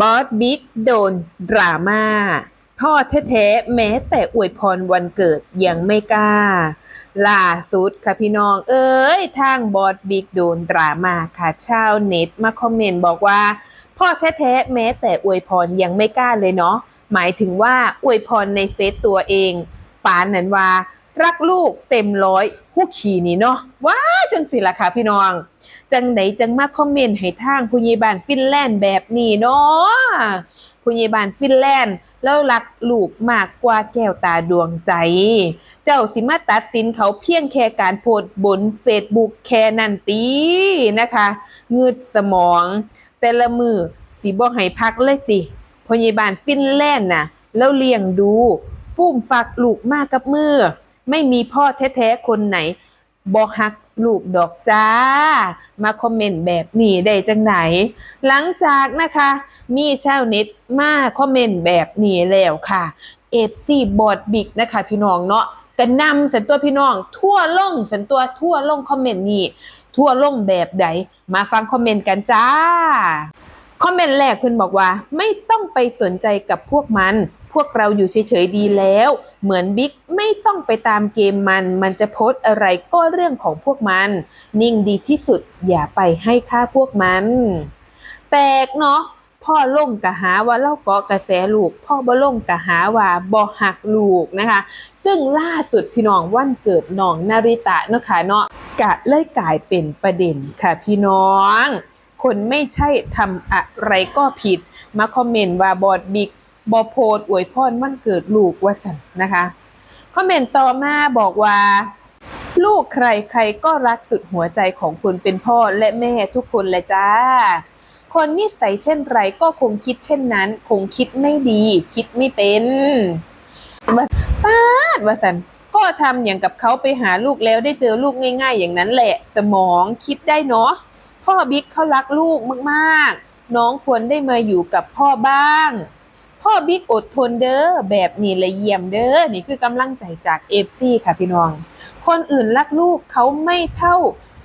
บอสบิ๊กโดน ดราม่า พ่อแท้ๆแม้แต่อวยพรวันเกิดยังไม่กล้า ล่าสุดค่ะพี่น้อง เอ้ย ทางบอสบิ๊กโดนดราม่าค่ะชาวเน็ตมาคอมเมนต์บอกว่า พ่อแท้ๆแม้แต่อวยพรยังไม่กล้าเลยเนาะหมายถึงว่าอวยพรในเฟซตัวเอง ปานนั้นว่า รักลูกเต็มร้อยผู้ขี่นี่เนาะว้าจังสิล่ะค่ะพี่น้อง จังไหนจังมาคอมเมนต์ให้ทางผู้ใหญ่บ้านฟินแลนด์แบบนี้เนาะผู้ใหญ่บ้านฟินแลนด์แล้วรักลูกมากกว่าแก้วตาดวงใจ เจ้าสิมาตัดสินเขาเพียงแค่การโพสบนเฟซบุ๊กแค่นั้นตีนะคะเงืดสมอง แต่ละมือสิบ่ให้พักเลยติพยาบาลฟินแลนด์น่ะ แล้วเลี้ยงดูฟุ่มฟักลูกมากกับมือ ไม่มีพ่อแท้ๆคนไหนบ่ฮักลูกดอกจ้า มาคอมเมนต์แบบนี้ได้จังไหน หลังจากนะคะ มีชาวเน็ตมาคอมเมนต์แบบนี้แล้วค่ะเอฟซีบอดบิกนะคะ พี่น้องเนาะกันนำสันตัวพี่น้อง ทั่วลงสันตัวทั่วลงคอมเมนต์นี้ทั่วลงแบบใดมาฟังคอมเมนต์กันจ้า คอมเมนต์แรกเพื่อนบอกว่า ไม่ต้องไปสนใจกับพวกมัน วกเราอยู่เฉยๆดีแล้ว เหมือนบิ๊กไม่ต้องไปตามเกมมัน มันจะโพสอะไรก็เรื่องของพวกมัน นิ่งดีที่สุดอย่าไปให้ค่าพวกมัน แปลกเนาะพ่อล่งกะหาว่าเล่าเกาะกระแสลูก พ่อบ่ลงกะหาว่าบ่หักลูกนะคะ ซึ่งล่าสุดพี่น้องวันเกิดน้องนาริตะเนาะค่ะเนาะกะเลยกลายเป็นประเด็นค่ะพี่น้อง คนไม่ใช่ทำอะไรก็ผิด มาคอมเมนต์ว่าบอดบิ๊ก บอโพดอวยพรวันเกิดลูกว่าสันนะคะคอมเมนต์ต่อมาบอกว่า ลูกใครใครก็รักสุดหัวใจของคุณเป็นพ่อและแม่ทุกคนแหละจ้า คนนิสัยเช่นไรก็คงคิดเช่นนั้น คงคิดไม่ดี คิดไม่เป็นว่าป้าดว่าสันก็ทำอย่างกับเขาไปหาลูกแล้วได้เจอลูกง่าย ๆ อย่างนั้นแหละ สมองคิดได้เนาะพ่อบิ๊กเขารักลูกมากๆ น้องควรได้มาอยู่กับพ่อบ้าง พ่อบิ๊กอดทนเด้อแบบนี้ละเยี่ยมเด้อนี่คือกำลังใจจากเอฟซีค่ะพี่น้อง คนอื่นรักลูกเขาไม่เท่า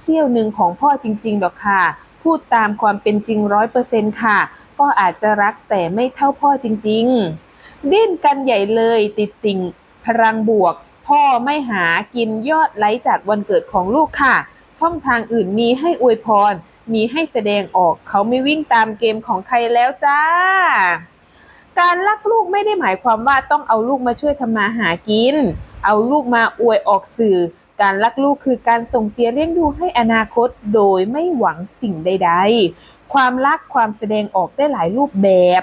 เสี้ยวหนึ่งของพ่อจริงๆหรอกค่ะ พูดตามความเป็นจริงร้อยเปอร์เซ็นค่ะก็อาจจะรักแต่ไม่เท่าพ่อจริงๆ ดิ้นกันใหญ่เลยติดติ่งพลังบวก พ่อไม่หากินยอดไลค์จากวันเกิดของลูกค่ะ ช่องทางอื่นมีให้อวยพร มีให้แสดงออกเขาไม่วิ่งตามเกมของใครแล้วจ้า การรักลูกไม่ได้หมายความว่าต้องเอาลูกมาช่วยทำมาหากิน เอาลูกมาอวยออกสื่อ การรักลูกคือการส่งเสียเลี้ยงดูให้อนาคตโดยไม่หวังสิ่งใด ๆ ความรักความแสดงออกได้หลายรูปแบบ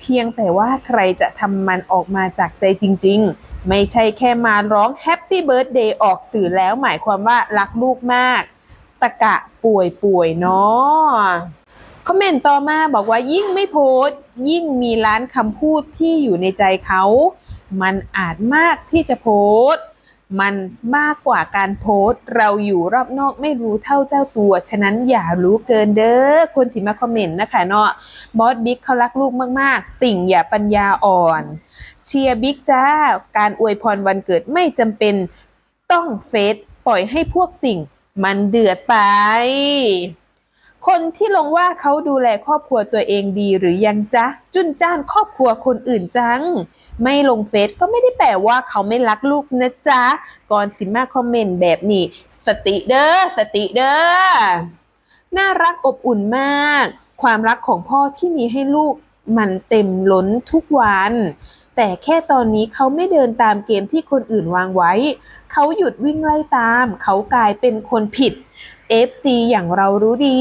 เพียงแต่ว่าใครจะทำมันออกมาจากใจจริง ๆ ไม่ใช่แค่มาร้องแฮปปี้เบิร์ดเดย์ออกสื่อแล้วหมายความว่ารักลูกมาก ตะกะป่วยป่วยเนาะ คอมเมนต์ต่อมาบอกว่ายิ่งไม่โพสต์ยิ่งมีล้านคำพูดที่อยู่ในใจเขา มันอาจมากที่จะโพสต์ มันมากกว่าการโพสต์ เราอยู่รอบนอกไม่รู้เท่าเจ้าตัว ฉะนั้นอย่ารู้เกินเด้อคนที่มาคอมเมนต์นะคะเนาะบอสบิ๊กเขารักลูกมาก ๆ ติ่งอย่าปัญญาอ่อน เชียร์บิ๊กจ้า การอวยพรวันเกิดไม่จำเป็นต้องเฟซปล่อยให้พวกติ่ง มันเดือดไป คนที่ลงว่าเขาดูแลครอบครัวตัวเองดีหรือยังจ๊ะ จุนจ้านครอบครัวคนอื่นจัง ไม่ลงเฟซก็ไม่ได้แปลว่าเขาไม่รักลูกนะจ๊ะ ก่อนสิมาคอมเมนต์แบบนี้ สติเด้อสติเด้อน่ารักอบอุ่นมาก ความรักของพ่อที่มีให้ลูกมันเต็มล้นทุกวัน แต่แค่ตอนนี้เขาไม่เดินตามเกมที่คนอื่นวางไว้ เขาหยุดวิ่งไล่ตาม เขากลายเป็นคนผิด FC อย่างเรารู้ดี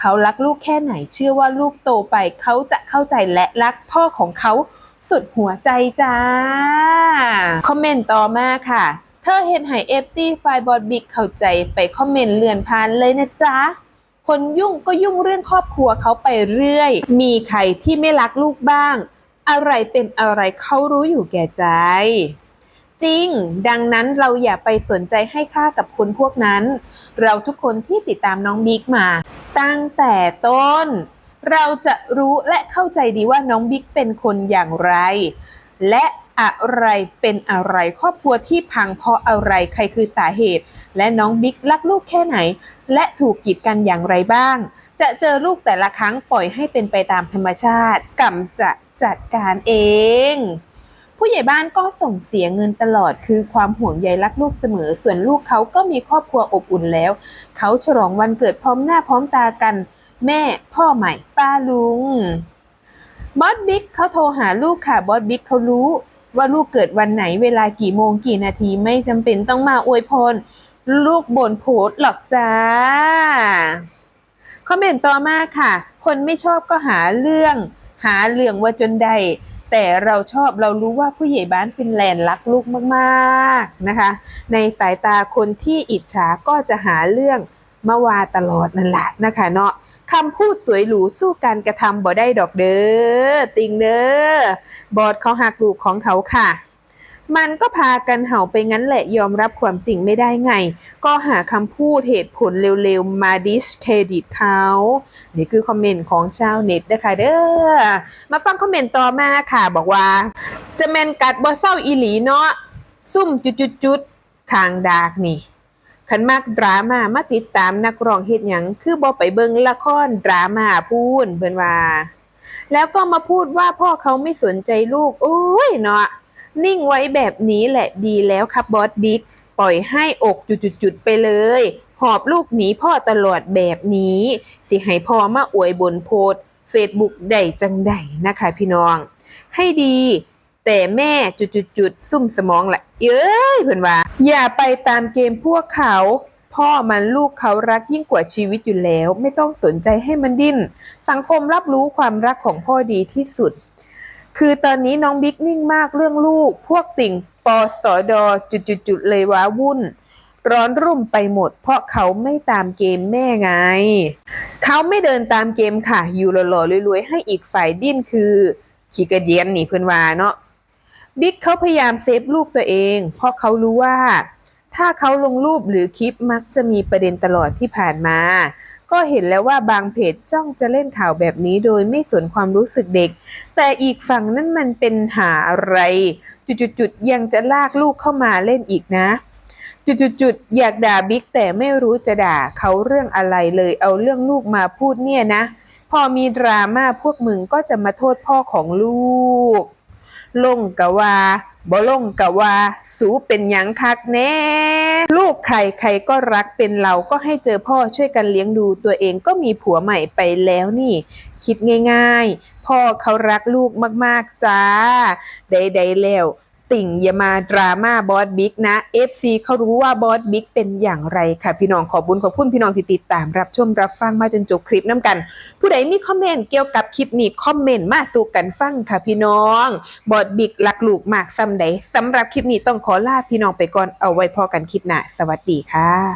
เขารักลูกแค่ไหนเชื่อว่าลูกโตไป เขาจะเข้าใจและรักพ่อของเขาสุดหัวใจจ้า คอมเมนต์ต่อมาค่ะ เธอเห็นให้ FC ไฟบอดบิ๊กเข้าใจไปคอมเมนต์เลื่อนผ่านเลยนะจ๊ะ คนยุ่งก็ยุ่งเรื่องครอบครัวเขาไปเรื่อย มีใครที่ไม่รักลูกบ้าง อะไรเป็นอะไรเขารู้อยู่แก่ใจ จริง ดังนั้นเราอย่าไปสนใจให้ค่ากับคนพวกนั้น เราทุกคนที่ติดตามน้องบิ๊กมา ตั้งแต่ต้น เราจะรู้และเข้าใจดีว่าน้องบิ๊กเป็นคนอย่างไร และอะไรเป็นอะไรครอบครัวที่พังเพราะอะไรใครคือสาเหตุ และน้องบิ๊กรักลูกแค่ไหน และถูกกีดกันอย่างไรบ้าง จะเจอลูกแต่ละครั้งปล่อยให้เป็นไปตามธรรมชาติกรรมจะ จัดการเอง ผู้ใหญ่บ้านก็ส่งเสียเงินตลอดคือความห่วงใยรักลูกเสมอ ส่วนลูกเขาก็มีครอบครัวอบอุ่นแล้ว เขาฉลองวันเกิดพร้อมหน้าพร้อมตากัน แม่พ่อใหม่ป้าลุงบอสบิ๊กเขาโทรหาลูกค่ะบอสบิ๊กเขารู้ว่าลูกเกิดวันไหนเวลากี่โมงกี่นาทีไม่จำเป็นต้องมาอวยพร ลูกบนโพสหรอกจ้า คอมเมนต์ต่อมาค่ะ คนไม่ชอบก็หาเรื่อง หาเรื่องว่าจนใดแต่เราชอบเรารู้ว่าผู้ใหญ่บ้านฟินแลนด์รักลูกมากๆนะคะ ในสายตาคนที่อิจฉาก็จะหาเรื่องมาวาตลอดนั่นแหละนะคะเนาะคำพูดสวยหรูสู้การกระทำบ่ได้ดอกเด้อติงเด้อบอดเขาหักลูกของเขาค่ะ มันก็พากันเห่าไปงั้นแหละยอมรับความจริงไม่ได้ไง ก็หาคำพูดเหตุผลเร็วๆ มาดิสเครดิตเขานี่คือคอมเมนต์ของชาวเน็ตนะคะเด้อมาฟังคอมเมนต์ต่อมาค่ะ บอกว่า จะแมนกัดบ่เศร้าอีหลีเนาะซุ่มจุดๆๆทางดากนี่ขันมากดราม่ามาติดตามนักร้องเฮ็ดหยังคือบ่ไปเบิ่งละครดราม่าพูนเพิ่นว่า แล้วก็มาพูดว่าพ่อเขาไม่สนใจลูก โอ้ยเนาะ นิ่งไว้แบบนี้แหละดีแล้วครับบอสบิ๊กปล่อยให้อกจุดๆไปเลย หอบลูกหนีพ่อตลอดแบบนี้ สิให้พ่อมาอวยบนโพสเฟซบุ๊กได้จังใดนะคะพี่น้อง ให้ดีแต่แม่จุดๆซุ่มสมองแหละเอ้ยเพิ่อนว่า อย่าไปตามเกมพวกเขา พ่อมันลูกเขารักยิ่งกว่าชีวิตอยู่แล้ว ไม่ต้องสนใจให้มันดิ้น สังคมรับรู้ความรักของพ่อดีที่สุด คือตอนนี้น้องบิ๊กนิ่งมากเรื่องลูก พวกติ่งปอสอดอจุดๆเลยว้าวุ่น ร้อนรุ่มไปหมด เพราะเขาไม่ตามเกมแม่ไง เขาไม่เดินตามเกมค่ะ อยู่หล่อๆรวยๆ ให้อีกฝ่ายดิ้นคือขี้กระเดียนหนีเพื่อนวาเนาะบิ๊กเขาพยายามเซฟลูกตัวเอง เพราะเขารู้ว่า ถ้าเขาลงรูปหรือคลิปมักจะมีประเด็นตลอดที่ผ่านมา ก็เห็นแล้วว่าบางเพจจ้องจะเล่นข่าวแบบนี้โดยไม่สนความรู้สึกเด็ก แต่อีกฝั่งนั้นมันเป็นหาอะไร จุดๆยังจะลากลูกเข้ามาเล่นอีกนะจุดๆอยากด่าบิ๊กแต่ไม่รู้จะด่าเขาเรื่องอะไรเลยเอาเรื่องลูกมาพูดเนี่ยนะ พอมีดราม่าพวกมึงก็จะมาโทษพ่อของลูก ลงกะว่า บ่ลงกะว่า สูเป็นหยังคักแน่ลูกใครใครก็รักเป็นเราก็ให้เจอพ่อช่วยกันเลี้ยงดูตัวเองก็มีผัวใหม่ไปแล้วนี่ คิดง่าย ๆ พ่อเขารักลูกมากๆจ้าใดๆแล้ว ติ่งอย่ามาดราม่าบอสบิ๊กนะ FC เขารู้ว่าบอสบิ๊กเป็นอย่างไรค่ะ พี่น้องขอบุญขอบคุณพี่น้องที่ติดตามรับชมรับฟังมาจนจบคลิปน้ำกัน ผู้ใดมีคอมเมนต์เกี่ยวกับคลิปนี้คอมเมนต์มาสู่กันฟังค่ะพี่น้องบอสบิ๊กหลักลูกมากซ้ำใดสำหรับคลิปนี้ต้องขอลาพี่น้องไปก่อนเอาไว้พอกันคลิปหน้าสวัสดีค่ะ